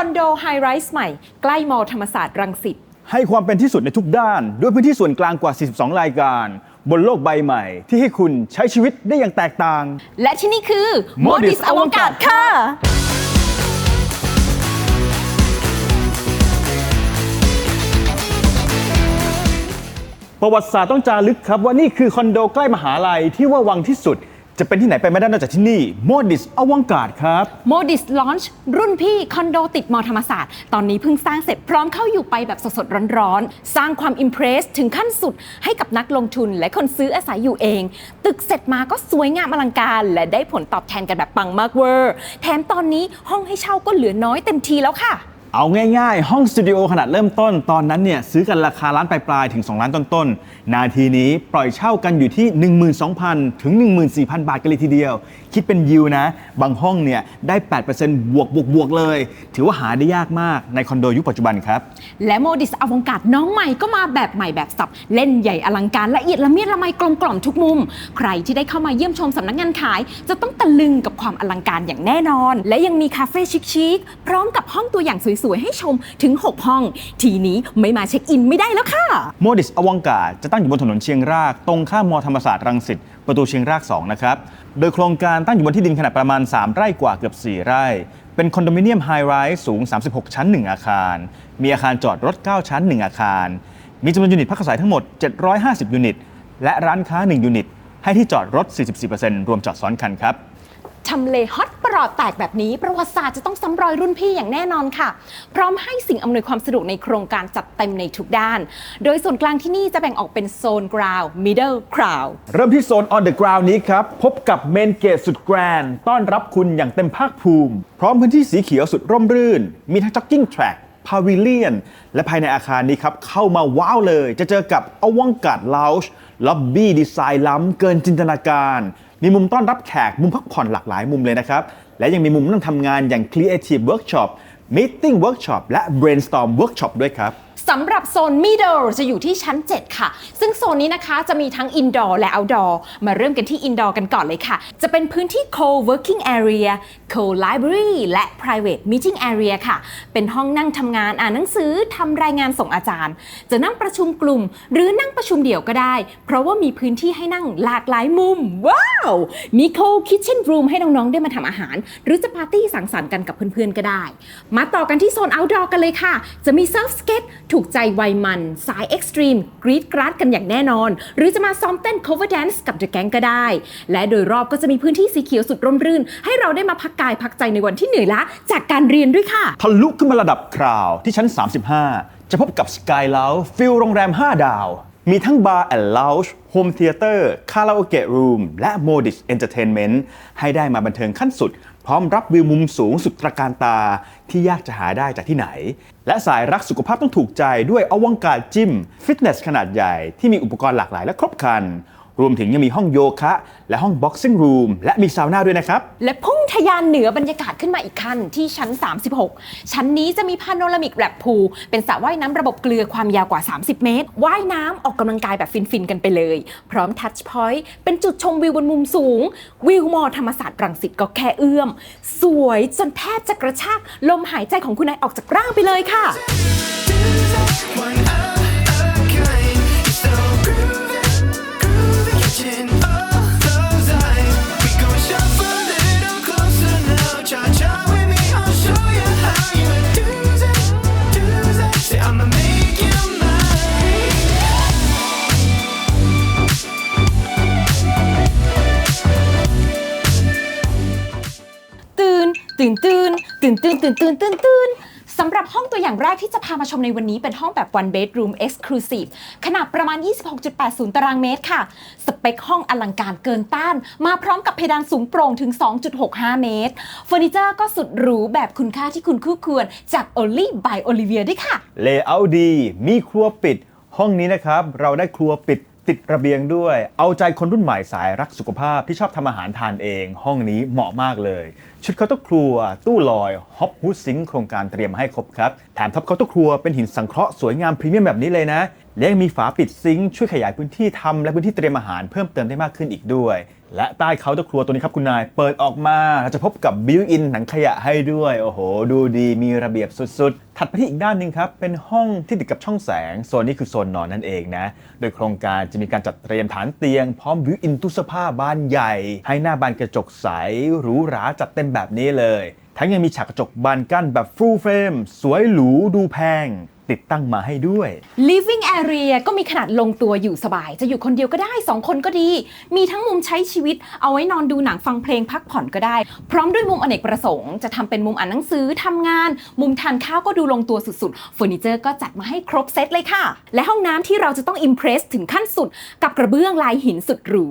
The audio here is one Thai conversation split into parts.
อนโดไฮไรส์ใหม่ ใกล้มอธรรมศาสตร์รังสิตให้ความเป็นที่สุดในทุกด้าน ด้วยพื้นที่ส่วนกลางกว่า 42 รายการ บนโลกใบใหม่ ที่ให้คุณใช้ชีวิตได้อย่างแตกต่าง และที่นี่คือ Modis Modis อวกาศค่ะ ประวัติศาสตร์ต้องจารึกครับว่านี่คือคอนโดใกล้มหาลัยที่ว่าวังที่สุด จะเป็นที่ไหนไปไม่ได้นอกจากที่นี่โมดิสอวังกาศครับ Modis Launch รุ่นพี่คอนโดติดมอธรรมศาสตร์ ตอนนี้เพิ่งสร้างเสร็จพร้อมเข้าอยู่ไปแบบสดๆร้อนๆ สร้างความอิมเพรสถึงขั้นสุดให้กับนักลงทุนและคนซื้ออาศัยอยู่เอง ตึกเสร็จมาก็สวยงามอลังการ และได้ผลตอบแทนกันแบบปังมากเวอร์ แถมตอนนี้ห้องให้เช่าก็เหลือน้อยเต็มทีแล้วค่ะ เอาง่ายๆ ห้องสตูดิโอขนาดเริ่มต้นตอนนั้นเนี่ยซื้อกันราคาล้านปลายๆถึง 2 ล้านต้นๆ นาทีนี้ปล่อยเช่ากันอยู่ที่ 12,000 ถึง 14,000 บาทกันเลยทีเดียว คิดเป็นยิวนะ บางห้องเนี่ยได้ 8%บวกบวกบวกเลย ถือว่าหาได้ยากมากในคอนโดยุคปัจจุบันครับ และโมดิสอวงกาศน้องใหม่ก็มาแบบใหม่แบบสับ เล่นใหญ่อลังการละเอียดละเมียดละไมกลมกล่อมทุกมุม ใครที่ได้เข้ามาเยี่ยมชมสำนักงานขาย จะต้องตะลึงกับความอลังการอย่างแน่นอน และยังมีคาเฟ่ชิคๆพร้อมกับห้องตัวอย่างสวยๆให้ชมถึง 6 ห้อง ทีนี้ไม่มาเช็คอินไม่ได้แล้วค่ะ โมดิสอวังกาจะตั้งอยู่บนถนนเชียงราก ตรงข้ามมอธรรมศาสตร์รังสิตประตูเชียงราก 2 นะครับ โดยโครงการตั้งอยู่บนที่ดินขนาดประมาณ 3 ไร่กว่าเกือบ 4 ไร่ เป็นคอนโดมิเนียมไฮไรส์สูง 36 ชั้น 1 อาคาร มีอาคารจอดรถ 9 ชั้น 1 อาคาร มีจำนวนยูนิตพักอาศัยทั้งหมด 750 ยูนิต และร้านค้า 1 ยูนิต ให้ที่จอดรถ 44%รวมจอดซ้อนคันครับ ทำเลฮอตปลอดแตกแบบนี้ ประวัติศาสตร์จะต้องซ้ำรอยรุ่นพี่อย่างแน่นอนค่ะ พร้อมให้สิ่งอำนวยความสะดวกในโครงการจัดเต็มในทุกด้าน โดยส่วนกลางที่นี่จะแบ่งออกเป็นโซนกราว middle กราวเริ่มที่โซน on the ground นี้ครับ พบกับเมนเกตสุดแกรนต้อนรับคุณอย่างเต็มภาคภูมิ พร้อมพื้นที่สีเขียวสุดร่มรื่น มีทั้ง jogging track พาวิเลียน และภายในอาคารนี้ครับ เข้ามาว้าวเลย จะเจอกับอวังกาดล o ว g ์ล็อบบี้ดีไซน์ล้ำเกินจินตนาการ มีมุมต้อนรับแขกมุมพักผ่อนหลากหลายมุมเลยนะครับ และยังมีมุมนั่งทำงานอย่าง Creative Workshop Meeting Workshop และ Brainstorm Workshop ด้วยครับ สำหรับโซน middle จะอยู่ที่ชั้น 7 ค่ะ ซึ่งโซนนี้นะคะจะมีทั้ง indoor และ outdoor มาเริ่มกันที่ indoor กันก่อนเลยค่ะ จะเป็นพื้นที่ co-working area co-library และ private meeting area ค่ะ เป็นห้องนั่งทำงานอ่านหนังสือทำรายงานส่งอาจารย์ จะนั่งประชุมกลุ่ม หรือนั่งประชุมเดี่ยวก็ได้ เพราะว่ามีพื้นที่ให้นั่งหลากหลายมุม ว้าว มี co-kitchen room ให้น้องๆ ได้มาทำอาหาร หรือจะปาร์ตี้สังสรรค์กันกับเพื่อนๆ ก็ได้ มาต่อกันที่โซน outdoor กันเลยค่ะ จะมี surf skate ถูกใจวัยมัน สายเอ็กซ์ตรีมกรีดกราดกันอย่างแน่นอน หรือจะมาซ้อมเต้น cover dance กับ The Gang ก็ได้ และโดยรอบก็จะมีพื้นที่สีเขียวสุดร่มรื่น ให้เราได้มาพักกายพักใจในวันที่เหนื่อยล้าจากการเรียนด้วยค่ะ ทะลุขึ้นมาระดับคราวที่ชั้น 35 จะพบกับ Sky Lounge ฟิลโรงแรม 5 ดาว มีทั้งบาร์แอนด์ล u ว g e โฮมเทเตอร์คาราโอเกะรูมและ Modis Entertainment ให้ได้มาบันเทิงขั้นสุด พร้อมรับวิวมุมสูงสุดตระการตาที่ยากจะหาได้จากที่ไหน และสายรักสุขภาพต้องถูกใจด้วยอวังการจิม ฟิตเนสขนาดใหญ่ที่มีอุปกรณ์หลากหลายและครบครัน รวมถึงยังมีห้องโยคะ และห้องบ็อกซิ่งรูมและมีซาวน่าด้วยนะครับ และพุ่งทะยานเหนือบรรยากาศขึ้นมาอีกขั้นที่ชั้น 36 ชั้นนี้จะมีพาโนรามิกแลบพูลเป็นสระว่ายน้ำระบบเกลือความยาวกว่า 30 เมตร ว่ายน้ำออกกำลังกายแบบฟิน ๆ กันไปเลย พร้อมทัชพอยต์เป็นจุดชมวิวบนมุมสูง วิวมอธรรมศาสตร์รังสิตก็แค่เอื้อม สวยจนแทบจะกระชากลมหายใจของคุณนายออกจากร่างไปเลยค่ะ ตื่นตื่นตื่นตื่นตื่นตื่นตื่นตื่นตื่นสำหรับห้องตัวอย่างแรกที่จะพามาชมในวันนี้เป็นห้องแบบ one bedroom exclusive ขนาดประมาณ 26.80 ตารางเมตรค่ะ สเปคห้องอลังการเกินต้าน มาพร้อมกับเพดานสูงโปร่งถึง 2.65 เมตรเฟอร์นิเจอร์ก็สุดหรูแบบคุณค่าที่คุณคู่ควรจาก Only by Olivia ด้วยค่ะ เลเยอร์ดี มีครัวปิด ห้องนี้นะครับ เราได้ครัวปิด ติดระเบียงด้วย เอาใจคนรุ่นใหม่สายรักสุขภาพที่ชอบทำอาหารทานเอง ห้องนี้เหมาะมากเลย ชุดเคาน์เตอร์ครัว ตู้ลอยฮอปฮูดซิงโครงการเตรียมมาให้ครบครับ แถมท็อปเคาน์เตอร์ครัวเป็นหินสังเคราะห์สวยงามพรีเมียมแบบนี้เลยนะ และยังมีฝาปิดซิงค์ช่วยขยายพื้นที่ทำและพื้นที่เตรียมอาหารเพิ่มเติมได้มากขึ้นอีกด้วย และใต้เคาน์เตอร์ครัวตัวนี้ครับคุณนาย เปิดออกมาเราจะพบกับบิวอินหนังขยะให้ด้วย โอ้โห ดูดีมีระเบียบสุดๆ ถัดไปที่อีกด้านหนึ่งครับ เป็นห้องที่ติดกับช่องแสง โซนนี้คือโซนนอนนั่นเองนะ โดยโครงการจะมีการจัดเตรียมฐานเตียง พร้อมบิวอินตู้เสื้อผ้าบานใหญ่ ให้หน้าบานกระจกใสหรูหราจัดเต็มแบบนี้เลยทั้งยังมีฉากกระจกบานกั้นแบบ full frame สวยหรูดูแพง ติดตั้งมาให้ด้วย living area ก็มีขนาดลงตัวอยู่สบาย จะอยู่คนเดียวก็ได้ 2 คนก็ดี มีทั้งมุมใช้ชีวิต เอาไว้นอนดูหนังฟังเพลงพักผ่อนก็ได้ พร้อมด้วยมุมอเนกประสงค์ จะทำเป็นมุมอ่านหนังสือทำงาน มุมทานข้าวก็ดูลงตัวสุดๆเฟอร์นิเจอร์ก็จัดมาให้ครบเซตเลยค่ะ และห้องน้ำที่เราจะต้องอิมเพรสถึงขั้นสุด กับกระเบื้องลายหินสุดหรู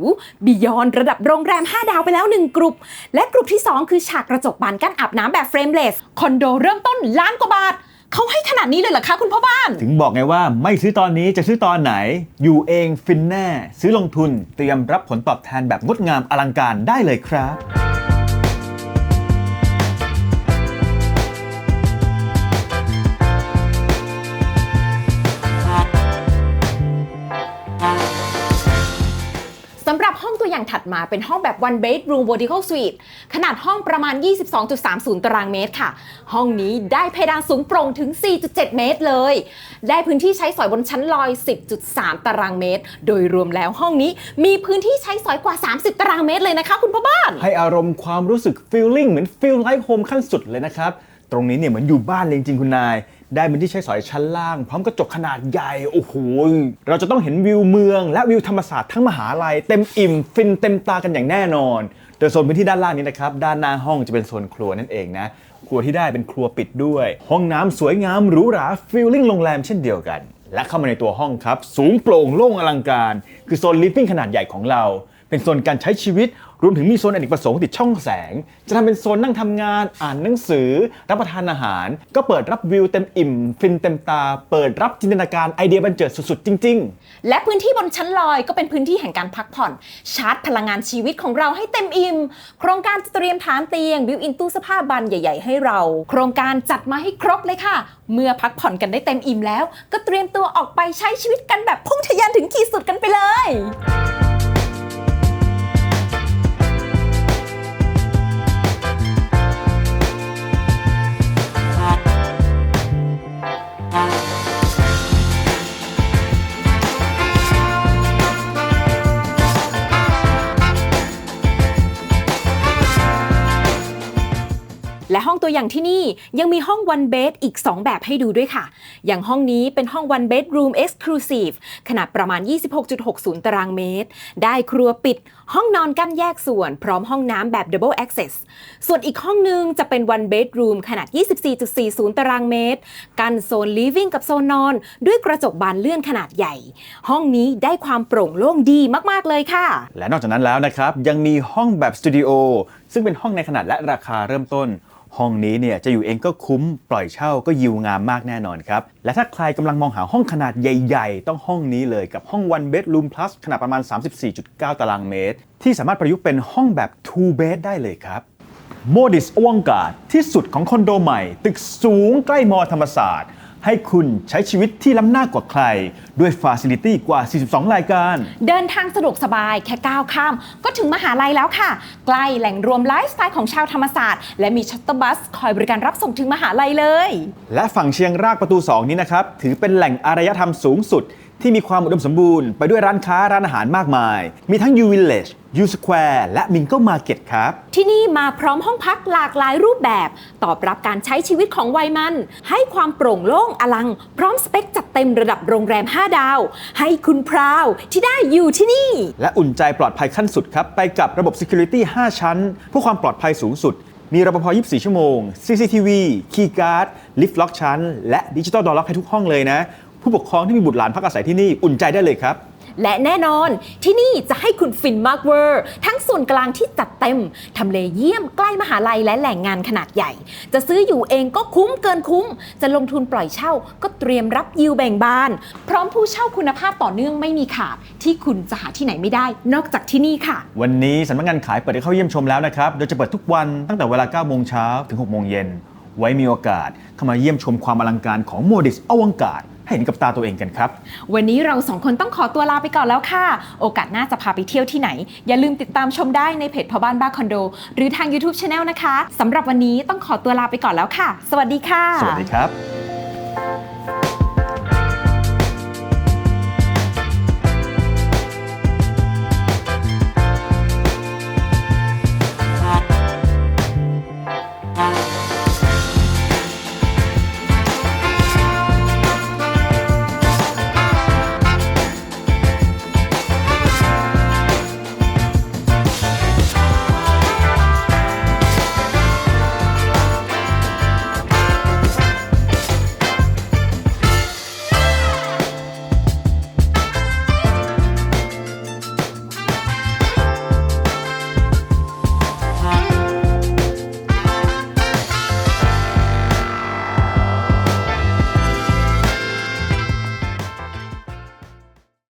บิยอนระดับโรงแรม 5 ดาวไปแล้ว 1 กลุ่มและกลุ่มที่ 2 คือฉากกระจกบานกั้นอาบน้ำแบบเฟรมเลสคอนโดเริ่มต้นล้านกว่าบาท เขาให้ขนาดนี้เลยเหรอคะคุณพ่อบ้าน ถึงบอกไงว่าไม่ซื้อตอนนี้จะซื้อตอนไหน อยู่เองฟินแน่ ซื้อลงทุนเตรียมรับผลตอบแทนแบบงดงามอลังการได้เลยครับ ตัวอย่างถัดมาเป็นห้องแบบ one bedroom vertical suite ขนาดห้องประมาณ 22.30 ตารางเมตรค่ะ ห้องนี้ได้เพดานสูงโปร่งถึง 4.7 เมตรเลย ได้พื้นที่ใช้สอยบนชั้นลอย 10.3 ตารางเมตร โดยรวมแล้วห้องนี้มีพื้นที่ใช้สอยกว่า 30 ตารางเมตรเลยนะคะ คุณพ่อบ้าน ให้อารมณ์ความรู้สึก feeling เหมือน feel like home ขั้นสุดเลยนะครับ ตรงนี้เนี่ยเหมือนอยู่บ้านเลยจริงๆคุณนาย ได้เป็นที่ใช้สอยชั้นล่าง พร้อมกระจกขนาดใหญ่ โอ้โห เราจะต้องเห็นวิวเมือง และวิวธรรมศาสตร์ทั้งมหาลัย เต็มอิ่ม ฟินเต็มตากันอย่างแน่นอน โดยโซนพื้นที่ด้านล่างนี้นะครับ ด้านหน้าห้องจะเป็นโซนครัวนั่นเองนะ ครัวที่ได้เป็นครัวปิดด้วย ห้องน้ำสวยงามหรูหรา feeling โรงแรมเช่นเดียวกัน และเข้ามาในตัวห้องครับ สูงโปร่งโล่งอลังการ คือโซน living ขนาดใหญ่ของเรา เป็นโซนการใช้ชีวิต รวมถึงมีโซนอเนกประสงค์ติดช่องแสง จะทำเป็นโซนนั่งทำงาน อ่านหนังสือ รับประทานอาหาร ก็เปิดรับวิวเต็มอิ่ม ฟินเต็มตา เปิดรับจินตนาการไอเดียบันเจิดสุดๆ จริง ๆ และพื้นที่บนชั้นลอยก็เป็นพื้นที่แห่งการพักผ่อน ชาร์จพลังงานชีวิตของเราให้เต็มอิ่ม โครงการจะเตรียมฐานเตียงบิวอินตู้เสื้อผ้าบานใหญ่ ๆ ให้เรา โครงการจัดมาให้ครบเลยค่ะ เมื่อพักผ่อนกันได้เต็มอิ่มแล้ว ก็เตรียมตัวออกไปใช้ชีวิตกันแบบพุ่งทะยานถึงขีดสุดกันไปเลย ตัวอย่างที่นี่ยังมีห้อง one bed อีก 2 แบบให้ดูด้วยค่ะ อย่างห้องนี้เป็นห้อง one bedroom exclusive ขนาดประมาณ 26.60 ตารางเมตร ได้ครัวปิด ห้องนอนกั้นแยกส่วน พร้อมห้องน้ำแบบ double access ส่วนอีกห้องนึงจะเป็น one bedroom ขนาด 24.40 ตารางเมตร กันโซน living กับโซนนอน ด้วยกระจกบานเลื่อนขนาดใหญ่ ห้องนี้ได้ความโปร่งโล่งดีมาก ๆ เลยค่ะ และนอกจากนั้นแล้วนะครับ ยังมีห้องแบบสตูดิโอซึ่งเป็นห้องในขนาดและราคาเริ่มต้น ห้องนี้เนี่ยจะอยู่เองก็คุ้มปล่อยเช่าก็ยิวงามมากแน่นอนครับ และถ้าใครกำลังมองหาห้องขนาดใหญ่ๆ ต้องห้องนี้เลยกับห้อง one bedroom plus ขนาดประมาณ 34.9 ตารางเมตร ที่สามารถประยุกต์เป็นห้องแบบ two bed ได้เลยครับโมดิสอวงกาดที่สุดของคอนโดใหม่ ตึกสูงใกล้มอธรรมศาสตร์ ให้คุณใช้ชีวิตที่ล้ำหน้ากว่าใคร ด้วยฟาซิลิตี้กว่า 42 รายการ เดินทางสะดวกสบายแค่ก้าวข้าม ก็ถึงมหาลัยแล้วค่ะ ใกล้แหล่งรวมไลฟ์สไตล์ของชาวธรรมศาสตร์ และมีชัตเตอร์บัสคอยบริการรับส่งถึงมหาลัยเลย และฝั่งเชียงรากประตู 2 นี้นะครับ ถือเป็นแหล่งอารยธรรมสูงสุด ที่มีความอุดมสมบูรณ์ไปด้วยร้านค้าร้านอาหารมากมาย มีทั้ง U Village U Square และ Mingle Market ครับ ที่นี่มาพร้อมห้องพักหลากหลายรูปแบบ ตอบรับการใช้ชีวิตของวัยมัน ให้ความโปร่งโล่งอลัง พร้อมสเปคจัดเต็มระดับโรงแรม 5 ดาว ให้คุณพราวที่ได้อยู่ที่นี่ และอุ่นใจปลอดภัยขั้นสุดครับ ไปกับระบบ Security 5 ชั้นเพื่อความปลอดภัยสูงสุด มีรปภ 24 ชั่วโมง CCTV Keyguard Lift Lock ชั้น และ Digital Door Lock ให้ทุกห้องเลยนะ ผู้ปกครองที่มีบุตรหลานพักอาศัยที่นี่อุ่นใจได้เลยครับ และแน่นอนที่นี่จะให้คุณฟินมากเวอร์ ทั้งส่วนกลางที่จัดเต็ม ทำเลเยี่ยมใกล้มหาลัยและแหล่งงานขนาดใหญ่ จะซื้ออยู่เองก็คุ้มเกินคุ้ม จะลงทุนปล่อยเช่าก็เตรียมรับยิวแบ่งบาน พร้อมผู้เช่าคุณภาพต่อเนื่องไม่มีขาด ที่คุณจะหาที่ไหนไม่ได้ นอกจากที่นี่ค่ะ วันนี้สำนักงานขายเปิดให้เข้าเยี่ยมชมแล้วนะครับ โดยจะเปิดทุกวันตั้งแต่เวลา 9 โมงเช้าถึง 6 โมงเย็น ไว้มีโอกาสเข้ามาเยี่ยมชมความอลังการของโมดิสอวังการ ให้เห็นกับตาตัวเองกันครับ วันนี้เราสองคนต้องขอตัวลาไปก่อนแล้วค่ะ โอกาสหน้าจะพาไปเที่ยวที่ไหน อย่าลืมติดตามชมได้ในเพจพ่อบ้านบ้าคอนโด หรือทาง YouTube Channel นะคะสำหรับวันนี้ต้องขอตัวลาไปก่อนแล้วค่ะ สวัสดีค่ะ สวัสดีครับ